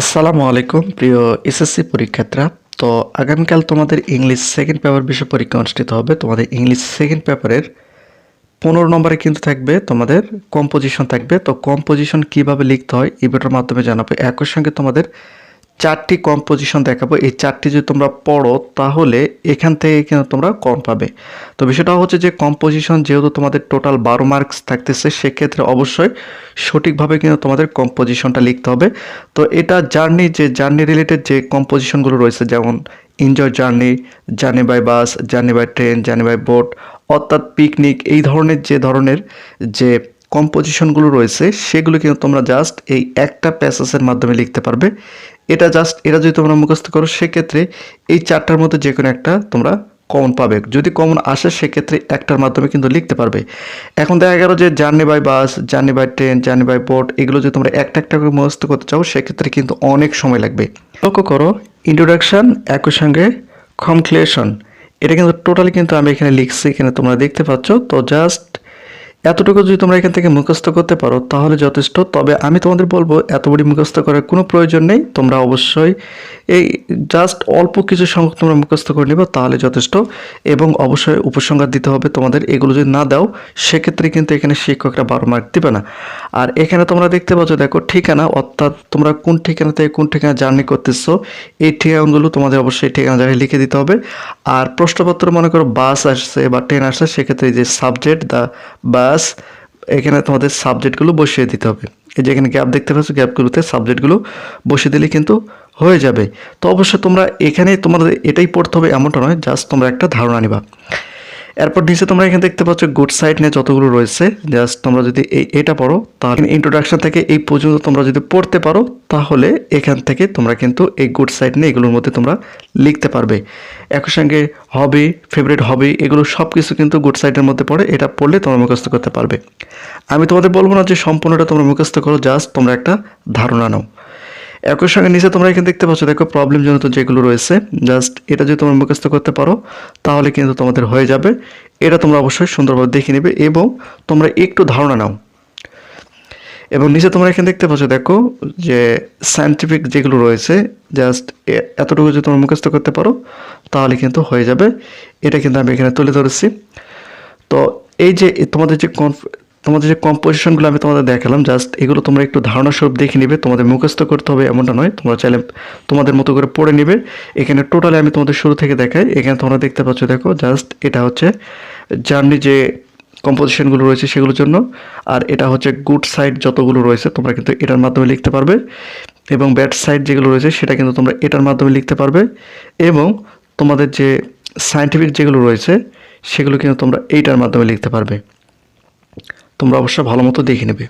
আসসালামু আলাইকুম, প্রিয় এসএসসি পরীক্ষার্থীরা। তো আগামীকাল তোমাদের ইংলিশ সেকেন্ড পেপার বিষয় পরীক্ষা অনুষ্ঠিত হবে। তোমাদের ইংলিশ সেকেন্ড পেপারের পনেরো নম্বরে কিন্তু থাকবে তোমাদের কম্পোজিশন থাকবে। তো কম্পোজিশন কীভাবে লিখতে হয়, এই মাধ্যমে জানাব। একই সঙ্গে তোমাদের চারটি কম্পোজিশন দেখাবো। এই চারটি যদি তোমরা পড়ো, তাহলে এখান থেকে কিন্তু তোমরা কম পাবে। তো বিষয়টা হচ্ছে যে কম্পোজিশন যেহেতু তোমাদের টোটাল বারো মার্কস থাকতেছে, সেক্ষেত্রে অবশ্যই সঠিকভাবে কিন্তু তোমাদের কম্পোজিশনটা লিখতে হবে। তো এটা জার্নি যে জার্নি রিলেটেড যে কম্পোজিশনগুলো রয়েছে, যেমন enjoy journey journey by bus journey by train journey by boat অর্থাৎ পিকনিক এই ধরনের যে ধরনের যে কম্পোজিশনগুলো রয়েছে, সেগুলো কিন্তু তোমরা জাস্ট এই একটা প্যাসেজের মাধ্যমে লিখতে পারবে। এটা জাস্ট এটা যদি তোমরা মুখস্থ করো, সেক্ষেত্রে এই চারটার মধ্যে যে কোনো একটা তোমরা কমন পাবে। যদি কমন আসে, সেক্ষেত্রে একটার মাধ্যমে কিন্তু লিখতে পারবে। এখন দেখা গেল যে journey by bus journey by train journey by boat এগুলো যদি তোমরা একটা একটা করে মুখস্থ করতে চাও, সেক্ষেত্রে কিন্তু অনেক সময় লাগবে। লক্ষ্য করো ইন্ট্রোডাকশন একই সঙ্গে কমক্লেশন এটা কিন্তু টোটালি কিন্তু আমি এখানে লিখছি, এখানে তোমরা দেখতে পাচ্ছ। তো জাস্ট এতটুকু যদি তোমরা এখান থেকে মুখস্থ করতে পারো, তাহলে যথেষ্ট। তবে আমি তোমাদের বলব, এত বড়ি মুখস্থ করার কোনো প্রয়োজন নেই। তোমরা অবশ্যই এই জাস্ট অল্প কিছু সংখ্যক তোমরা মুখস্থ করে নিবে, তাহলে যথেষ্ট। এবং অবশ্যই উপসংহার দিতে হবে তোমাদের, এগুলো যদি না দাও, সেক্ষেত্রে কিন্তু এখানে শিক্ষকরা বারো মার্ক দিবে না। আর এখানে তোমরা দেখতে পাচ্ছ, দেখো, ঠিকানা, অর্থাৎ তোমরা কোন ঠিকানা থেকে কোন ঠিকানা জার্নি করতেছো, এই ঠিকানাগুলো তোমাদের অবশ্যই ঠিকানা জায়গায় লিখে দিতে হবে। আর প্রশ্নপত্র মনে করো বাস আসছে বা ট্রেন আসছে, সেক্ষেত্রে যে সাবজেক্ট দা বাস এখানে তোমাদের সাবজেক্টগুলো বসিয়ে দিতে হবে। এই যে এখানে গ্যাপ দেখতে পাচ্ছ গ্যাপগুলোতে সাবজেক্টগুলো বসিয়ে দিলে কিন্তু হয়ে যাবে। তো অবশ্যই তোমরা এখানে তোমাদের এটাই পড়তে হবে এমনটা নয় জাস্ট তোমরা একটা ধারণা নিবা। এরপর নিচে তোমরা এখানে দেখতে পাচ্ছ গুড সাইড নিয়ে যতগুলো রয়েছে। জাস্ট তোমরা যদি এই, এটা পড়ো, তাহলে ইন্ট্রোডাকশন থেকে এই পর্যন্ত তোমরা যদি পড়তে পারো, তাহলে এখান থেকে তোমরা কিন্তু এই গুড সাইড নিয়ে এগুলোর মধ্যে তোমরা লিখতে পারবে। একই সঙ্গে হবি ফেভারিট হবি এগুলো সব কিছু কিন্তু গুড সাইডের মধ্যে পড়ে, এটা পড়লে তোমরা মুখস্থ করতে পারবে। আমি তোমাদের বলব না যে সম্পূর্ণটা তোমরা মুখস্থ করো জাস্ট তোমরা একটা ধারণা নাও। একই সঙ্গে নিচে তোমরা এখানে দেখতে পাচ্ছ, দেখো প্রবলেম জনিত যেগুলো রয়েছে জাস্ট এটা যদি তোমরা মুখস্থ করতে পারো, তাহলে কিন্তু তোমাদের হয়ে যাবে। এটা তোমরা অবশ্যই সুন্দরভাবে দেখে নেবে এবং তোমরা একটু ধারণা নাও। এবং নিচে তোমরা এখানে দেখতে পাচ্ছ, দেখো যে সায়েন্টিফিক যেগুলো রয়েছে জাস্ট এতটুকু যদি তোমরা মুখস্থ করতে পারো, তাহলে কিন্তু হয়ে যাবে। এটা কিন্তু আমি এখানে তুলে ধরেছি। তো এই যে, তোমাদের যে কনফ- তোমাদের যে কম্পোজিশনগুলো আমি তোমাদের দেখালাম জাস্ট এগুলো তোমরা একটু ধারণা স্বরূপ দেখে নিবে, তোমাদের মুখস্থ করতে হবে এমনটা নয়। তোমরা চাইলে তোমাদের মতো করে পড়ে নিবে। এখানে টোটালি আমি তোমাদের শুরু থেকে দেখাই। এখানে তোমরা দেখতে পাচ্ছ, দেখো জাস্ট এটা হচ্ছে জার্নি যে কম্পোজিশনগুলো রয়েছে সেগুলোর জন্য। আর এটা হচ্ছে গুড সাইড যতগুলো রয়েছে, তোমরা কিন্তু এটার মাধ্যমে লিখতে পারবে। এবং ব্যাড সাইড যেগুলো রয়েছে, সেটা কিন্তু তোমরা এটার মাধ্যমে লিখতে পারবে। এবং তোমাদের যে সায়েন্টিফিক যেগুলো রয়েছে, সেগুলো কিন্তু তোমরা এইটার মাধ্যমে লিখতে পারবে। তোমরা অবশ্যই ভালো মতো দেখে নেবে।